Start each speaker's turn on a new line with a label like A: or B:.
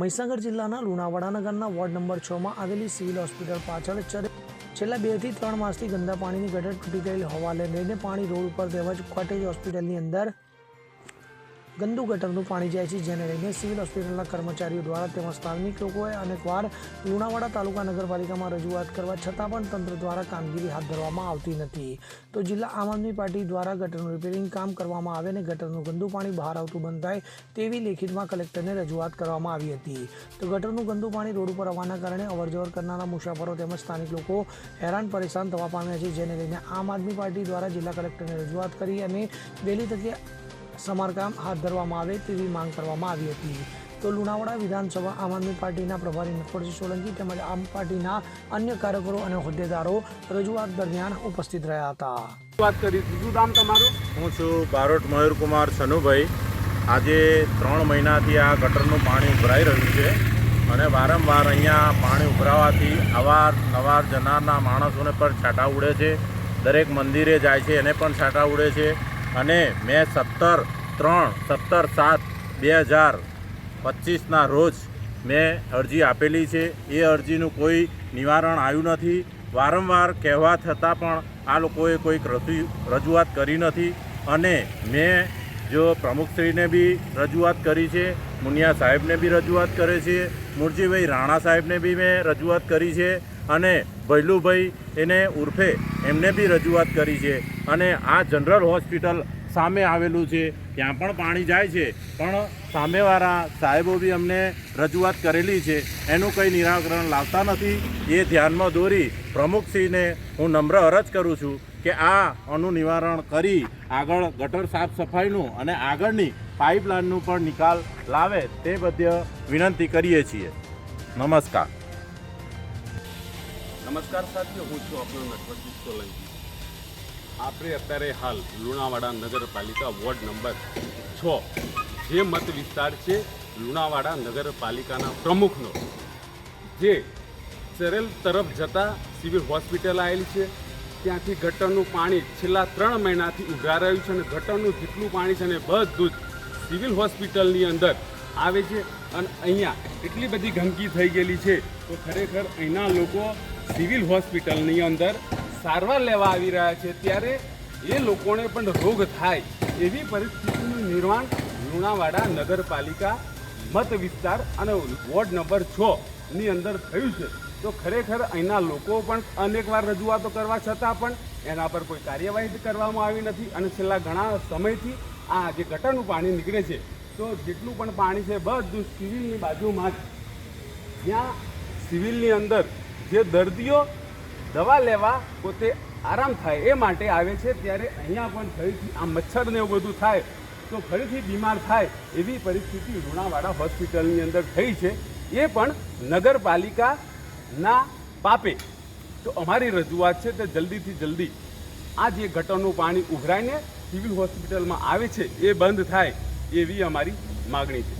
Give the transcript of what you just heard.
A: મહીસાગર જિલ્લાના લુણાવાડા નગરના ward number છમાં આવેલી સિવિલ હોસ્પિટલ પાછળ છેલ્લા બેથી ત્રણ માસથી ગંદા પાણીની ગટર તૂટી ગયેલી હોવાને લઈને પાણી રોડ ઉપર તેમજ કોટેજ હોસ્પિટલની અંદર ગંદુ ગટરનું પાણી જાય છે, જેને લઈને સિવિલ હોસ્પિટલના કર્મચારીઓ દ્વારા તેમજ સ્થાનિક લોકોએ અનેકવાર લુણાવાડા તાલુકા નગરપાલિકામાં રજૂઆત કરવા છતાં પણ તંત્ર દ્વારા કામગીરી હાથ ધરવામાં આવતી નથી. તો જિલ્લા આમ આદમી પાર્ટી દ્વારા ગટરનું રિપેરિંગ કામ કરવામાં આવે અને ગટરનું ગંદુ પાણી બહાર આવતું બંધ થાય તેવી લેખિતમાં કલેક્ટરને રજૂઆત કરવામાં આવી હતી. તો ગટરનું ગંદુ પાણી રોડ ઉપર આવવાના કારણે અવરજવર કરનારા મુસાફરો તેમજ સ્થાનિક લોકો હેરાન પરેશાન થવા પામ્યા છે, જેને લઈને આમ આદમી પાર્ટી દ્વારા જિલ્લા કલેક્ટરને રજૂઆત કરી અને વહેલી તકે સમારકામ હાથ ધરવામાં આવે તેવી માંગ કરવામાં આવી હતી. તો લુણાવાડા વિધાનસભા આમ આદમી પાર્ટીના પ્રભારી નટવરજી સોલંકી તેમજ આમ પાર્ટીના અન્ય કાર્યકરો અને હોદ્દેદારો રજૂઆત દરમિયાન ઉપસ્થિત રહ્યા હતા.
B: વાત કરી. બીજું નામ તમારું?
C: હું છું બારોટ મયુરકુમાર સનુભાઈ. આજે ત્રણ મહિનાથી આ ગટરનું પાણી ઉભરાઈ રહ્યું છે અને વારંવાર અહીંયા પાણી ઉભરાવાથી અવાર નવાર જનારના માણસોને પણ છાંટા ઉડે છે. દરેક મંદિરે જાય છે એને પણ છાંટા ઉડે છે. અને મેં સત્તર ત્રણ સત્તર સાત બે હજાર પચીસના રોજ મેં અરજી આપેલી છે. એ અરજીનું કોઈ નિવારણ આવ્યું નથી. વારંવાર કહેવા છતાં પણ આ લોકોએ કોઈક રજૂ રજૂઆત કરી નથી અને મેં જો પ્રમુખશ્રીને બી રજૂઆત કરી છે, મુનિયા સાહેબને બી રજૂઆત કરે છે, મુરજીભાઈ રાણા સાહેબને બી મેં રજૂઆત કરી છે અને ભૈલુભાઈ એને ઉર્ફે એમને બી રજૂઆત કરી છે અને આ જનરલ હોસ્પિટલ સામે આવેલું છે, ત્યાં પણ પાણી જાય છે. પણ સામેવાળા સાહેબો બી અમને રજૂઆત કરેલી છે, એનું કંઈ નિરાકરણ લાવતા નથી. એ ધ્યાનમાં દોરી પ્રમુખશ્રીને હું નમ્ર અરજ કરું છું કે આ આનું નિવારણ કરી આગળ ગટર સાફ સફાઈનું અને આગળની પાઇપલાઇનનું પણ નિકાલ લાવે તે બધી વિનંતી કરીએ છીએ. નમસ્કાર.
B: નમસ્કાર સાથીઓ હું છું આપણો નટવરજી સોલંકી. આપણે અત્યારે હાલ લુણાવાડા નગરપાલિકા વોર્ડ નંબર છ. જે મત વિસ્તાર છે, લુણાવાડા નગરપાલિકાના પ્રમુખનો. જે ચરેલ તરફ જતા સિવિલ હોસ્પિટલ આવેલી છે. ત્યાંથી ગટરનું પાણી છેલ્લા ત્રણ મહિનાથી ઉભરા રહ્યું છે અને ગટરનું જેટલું પાણી છે ને બધું જ સિવિલ હોસ્પિટલની અંદર આવે છે અને અહીંયા એટલી બધી ગંદકી થઈ ગયેલી છે તો ખરેખર અહીંના લોકો સિવિલ હોસ્પિટલની અંદર સારવાર લેવા આવી રહ્યા છે, ત્યારે એ લોકોને પણ રોગ થાય એવી પરિસ્થિતિનું નિર્માણ લુણાવાડા નગરપાલિકા મત વિસ્તાર અને વોર્ડ નંબર છ ની અંદર થયું છે. તો ખરેખર અહીંના લોકો પણ અનેકવાર રજૂઆતો કરવા છતાં પણ એના પર કોઈ કાર્યવાહી કરવામાં આવી નથી અને છેલ્લા ઘણા સમયથી આ જે ગટરનું પાણી નીકળે છે, તો જેટલું પણ પાણી છે બધું સિવિલની બાજુમાં જ. જ્યાં સિવિલની અંદર જે દર્દીઓ દવા લેવા પોતે આરામ થાય એ માટે આવે છે. ત્યારે અહીંયા પણ ફરીથી આ મચ્છર ને એવું બધું થાય તો ફરીથી બીમાર થાય એવી પરિસ્થિતિ લુણાવાડા હોસ્પિટલની અંદર થઈ છે. એ પણ નગરપાલિકાના પાપે. તો અમારી રજૂઆત છે તે જલ્દીથી જલ્દી આ જે ગટરનું પાણી ઉભરાઈને સિવિલ હોસ્પિટલમાં આવે છે એ બંધ થાય એવી અમારી માગણી છે.